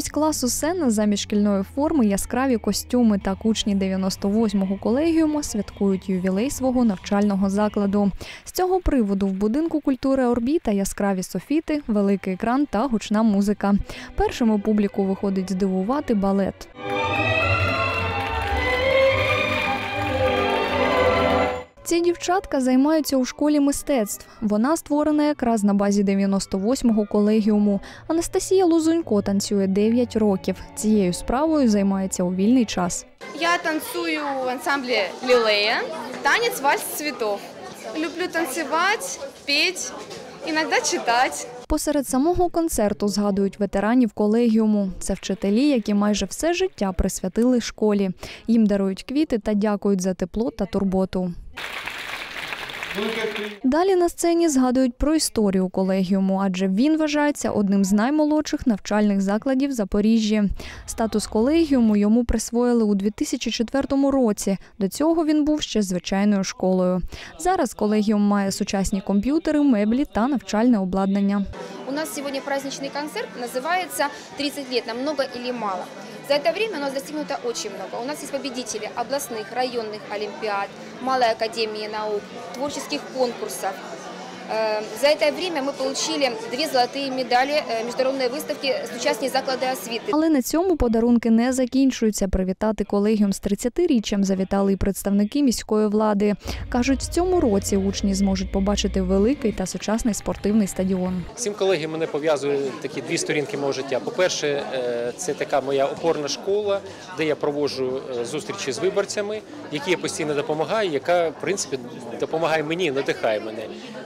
Замість класу сцена, замість шкільної форми, яскраві костюми та кучні 98-го колегіуму святкують ювілей свого навчального закладу. З цього приводу в будинку культури Орбіта яскраві софіти, великий екран та гучна музика. Першим у публіку виходить здивувати балет. Ці дівчатка займаються у школі мистецтв. Вона створена якраз на базі 98-го колегіуму. Анастасія Лузунько танцює 9 років. Цією справою займається у вільний час. Я танцюю в ансамблі Лілея, танець «Вальс цвітов. Люблю танцювати, петь, іноді читать. Посеред самого концерту згадують ветеранів колегіуму. Це вчителі, які майже все життя присвятили школі. Їм дарують квіти та дякують за тепло та турботу. Далі на сцені згадують про історію колегіуму, адже він вважається одним з наймолодших навчальних закладів Запоріжжя. Статус колегіуму йому присвоїли у 2004 році. До цього він був ще звичайною школою. Зараз колегіум має сучасні комп'ютери, меблі та навчальне обладнання. У нас сегодня праздничный концерт, называется «30 лет, нам много или мало?». За это время у нас достигнуто очень много. У нас есть победители областных, районных олимпиад, Малой академии наук, творческих конкурсов. Э, За это время мы получили две золотые медали э, международной выставки с участием заклада освіти. Але на цьому подарунки не закінчуються. Привітати колегіум з 30-річчям завітали і представники міської влади. Кажуть, в цьому році учні зможуть побачити великий та сучасний спортивний стадіон. Цим колеги мене пов'язує такі дві сторінки мого життя. По-перше, е, це така моя опорна школа, де я проводжу е, зустрічі з виборцями, які я постійно допомагаю, яка в принципі допомагає мені, надихає мене.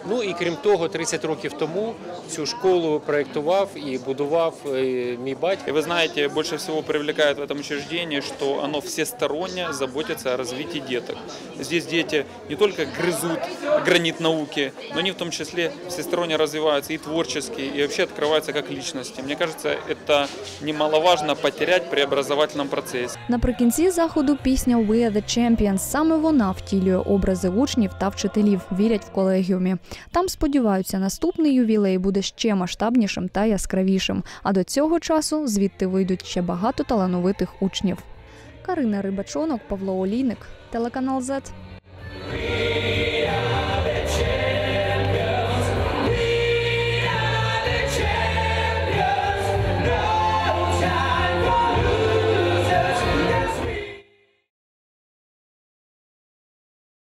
Ну і крім того, 30 років тому цю школу проєктував і будував е, мій батько. И вы знаете, больше всего привлекает в этом учреждении, что оно всесторонне заботится о развитии деток. Здесь дети не только грызут гранит науки, но они в том числе всесторонне развиваются и творчески, и вообще открываются как личности. Мне кажется, это немаловажно потерять при образовательном процессе. Наприкінці заходу пісня «We are the Champions». Саме вона втілює образи учнів та вчителів, вірять в колегіумі. Там сподіваються, наступний ювілей буде ще масштабнішим та яскравішим. А до цього часу звідти вийдуть ще багато талановитих учнів. Карина Рибачонок, Павло Олійник, телеканал ЗЕТ.